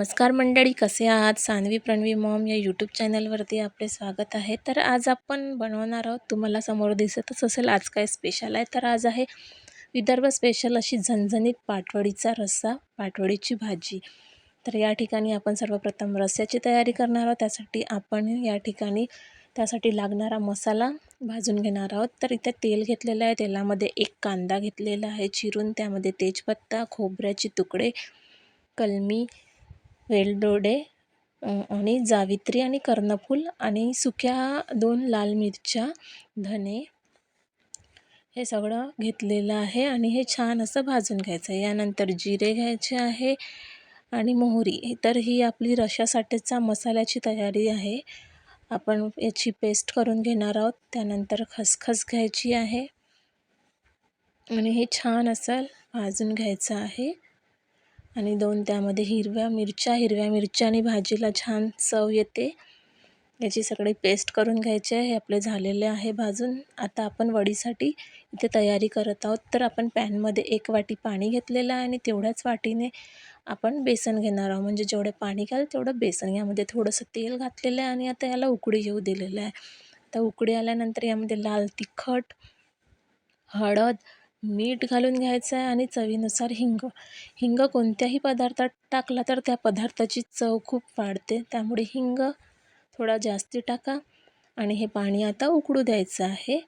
नमस्कार मंडळी कसे आहात? सानवी प्रणवी मॉम या यूट्यूब चॅनलवरती आपले स्वागत आहे. तर आज आपण बनवणार आहोत तुम्हाला समोर दिसतच असेल आज काय स्पेशल आहे? तर आज आहे विदर्भ स्पेशल अशी झणझणीत पाटवडीचा रस्सा पाटवडीची भाजी. तर या ठिकाणी आपण सर्वप्रथम रस्स्याची तयारी करणार आहोत त्यासाठी आपण या ठिकाणी त्यासाठी लागणारा मसाला भाजून घेणार आहोत. तर इथे तेल घेतलेलं आहे तेलामध्ये एक कांदा घेतलेला आहे चिरून त्यामध्ये तेजपत्ता खोबऱ्याचे तुकडे कलमी वेलदोडे आणि जावित्री आणि कर्णफूल आणि सुक्या दोन लाल मिरच्या धने हे सगळं घेतलेलं आहे आणि हे छान असं भाजून घ्यायचं आहे. यानंतर जिरे घ्यायचे आहे आणि मोहरी. तर ही आपली रशासाठीचा मसाल्याची तयारी आहे. आपण याची पेस्ट करून घेणार आहोत. त्यानंतर खसखस घ्यायची आहे आणि हे छान असं भाजून घ्यायचं आहे. आणि दोन त्यामध्ये हिरव्या मिरच्या हिरव्या मिरच्याने भाजीला छान चव येते. याची सगळी पेस्ट करून घ्यायची आहे. हे आपले झालेले आहे भाजून. आता आपण वडीसाठी इथे तयारी करत आहोत. तर आपण पॅनमध्ये एक वाटी पाणी घेतलेलं आहे आणि तेवढ्याच वाटीने आपण बेसन घेणार आहोत. म्हणजे जेवढे पाणी घ्याल तेवढं बेसन. यामध्ये थोडंसं तेल घातलेलं आहे आणि आता याला उकडी येऊ दिलेलं आहे. आता उकडी आल्यानंतर यामध्ये लाल तिखट हळद मीठ घालून घ्यायचं आहे आणि चवीनुसार हिंग. हिंग कोणत्याही पदार्थात टाकला तर त्या पदार्थाची चव खूप वाढते. त्यामुळे हिंग थोडा जास्ती टाका. आणि हे पाणी आता उकळू द्यायचं आहे.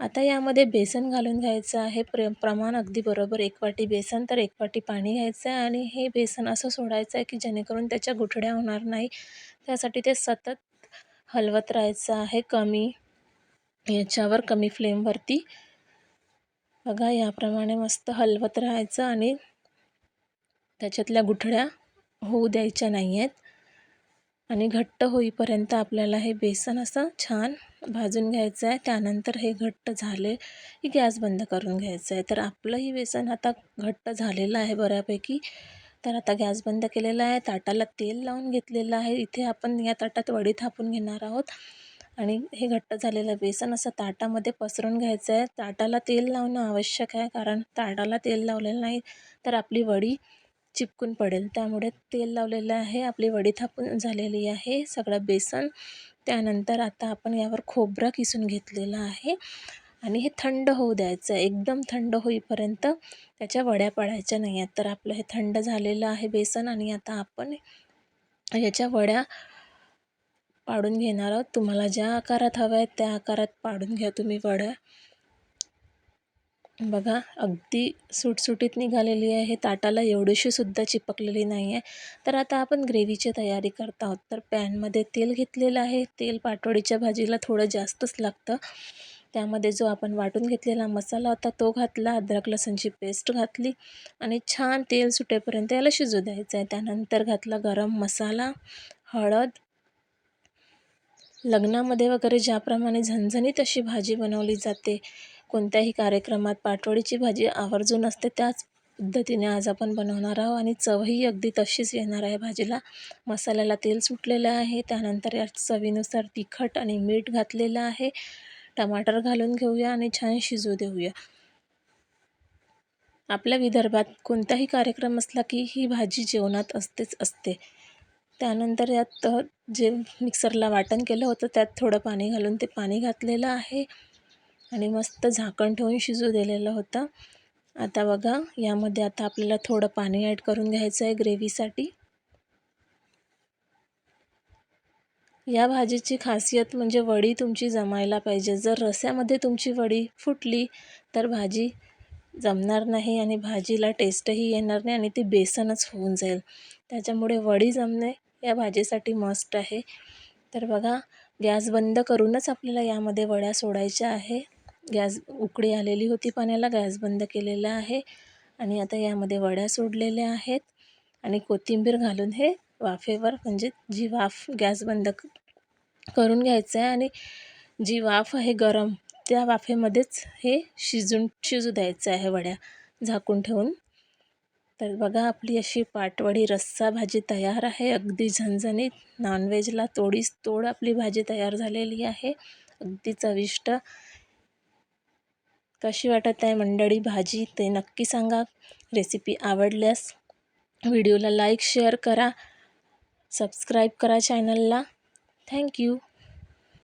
आता यामध्ये बेसन घालून घ्यायचं आहे. प्र प्रमाण अगदी बरोबर एक वाटी बेसन तर एक वाटी पाणी घ्यायचं आहे. आणि हे बेसन असं सोडायचं आहे की जेणेकरून त्याच्या गुठड्या होणार नाही. त्यासाठी ते सतत हलवत राहायचं आहे. कमी याच्यावर कमी फ्लेमवरती बघा याप्रमाणे मस्त हलवत राहायचं आणि त्याच्यातल्या गुठळ्या होऊ द्यायच्या नाही आहेत आणि घट्ट होईपर्यंत आपल्याला हे बेसन असं छान भाजून घ्यायचं आहे. त्यानंतर हे घट्ट झाले की गॅस बंद करून घ्यायचं आहे. तर आपलंही बेसन आता घट्ट झालेलं आहे बऱ्यापैकी. तर आता गॅस बंद केलेला आहे. ताटाला तेल लावून घेतलेलं आहे. इथे आपण या ताटात वडी थापून घेणार आहोत. आणि हे घट्ट झालेलं बेसन असं ताटामध्ये पसरून घ्यायचं आहे ताटाला तेल लावणं आवश्यक आहे कारण ताटाला तेल लावलेलं नाही तर आपली वडी चिपकून पडेल. त्यामुळे तेल लावलेलं आहे आपली वडी थापून झालेली आहे सगळं बेसन. त्यानंतर आता आपण यावर खोबरं किसून घेतलेलं आहे. आणि हे थंड होऊ द्यायचं आहे एकदम थंड होईपर्यंत त्याच्या वड्या पडायच्या नाही आहेत तर आपलं हे थंड झालेलं आहे बेसन आणि आता आपण याच्या वड्या पाडून घेणार आहोत. तुम्हाला ज्या आकारात हव्या आहेत त्या आकारात पाडून घ्या तुम्ही वड्या बघा अगदी सुटसुटीत निघालेली आहे. ताटाला एवढीशीसुद्धा चिपकलेली नाही आहे तर आता आपण ग्रेव्हीची तयारी करत आहोत. तर पॅनमध्ये तेल घेतलेलं आहे. तेल पाटवडीच्या भाजीला थोडं जास्तच लागतं. त्यामध्ये जो आपण वाटून घेतलेला मसाला होता तो घातला. अद्रक लसणची पेस्ट घातली. आणि छान तेल सुटेपर्यंत याला शिजू द्यायचं आहे त्यानंतर घातला गरम मसाला हळद लग्नामध्ये वगैरे ज्याप्रमाणे झणझणीत अशी भाजी बनवली जाते कोणत्याही कार्यक्रमात पाटवडीची भाजी आवर्जून असते त्याच पद्धतीने आज आपण बनवणार आहोत आणि चवही अगदी तशीच येणार आहे. भाजीला मसाल्याला तेल सुटलेलं आहे त्यानंतर या चवीनुसार तिखट आणि मीठ घातलेलं आहे. टमाटर घालून घेऊया आणि छान शिजू देऊया. आपल्या विदर्भात कोणताही कार्यक्रम असला की ही भाजी जेवणात असतेच असते. त्यानंतर यात जे मिक्सरला वाटण केलं होतं त्यात थोडं पाणी घालून ते पाणी घातलेलं आहे आणि मस्त झाकण ठेवून शिजू दिलेलं होतं. आता बघा यामध्ये आता आपल्याला थोडं पाणी ॲड करून घ्यायचं आहे ग्रेव्हीसाठी. या भाजीची खासियत म्हणजे वडी तुमची जमायला पाहिजे. जर रस्यामध्ये तुमची वडी फुटली तर भाजी जमणार नाही आणि भाजीला टेस्टही येणार नाही आणि ती बेसनच होऊन जाईल. त्याच्यामुळे वडी जमणे या भाजीसाठी मस्ट आहे. तर बघा गॅस बंद करूनच आपल्याला यामध्ये वड्या सोडायच्या आहे. गॅस उकडी आलेली होती पाण्याला गॅस बंद केलेला आहे. आणि आता यामध्ये वड्या सोडलेल्या आहेत. आणि कोथिंबीर घालून हे वाफेवर म्हणजे जी वाफ गॅस बंद करून घ्यायचं आहे आणि जी वाफ आहे गरम त्या वाफेमध्येच हे शिजून शिजू द्यायचं आहे वड्या झाकून ठेवून. तर बघा आपली अशी पाटवडी रस्सा भाजी तयार आहे. अगदी झणझणीत नॉनव्हेजला तोडीस तोड आपली भाजी तयार झालेली आहे. अगदी चविष्ट. कशी वाटत आहे मंडळी भाजी ते नक्की सांगा. रेसिपी आवडल्यास व्हिडिओला लाईक शेअर करा. सबस्क्राईब करा चॅनलला थँक्यू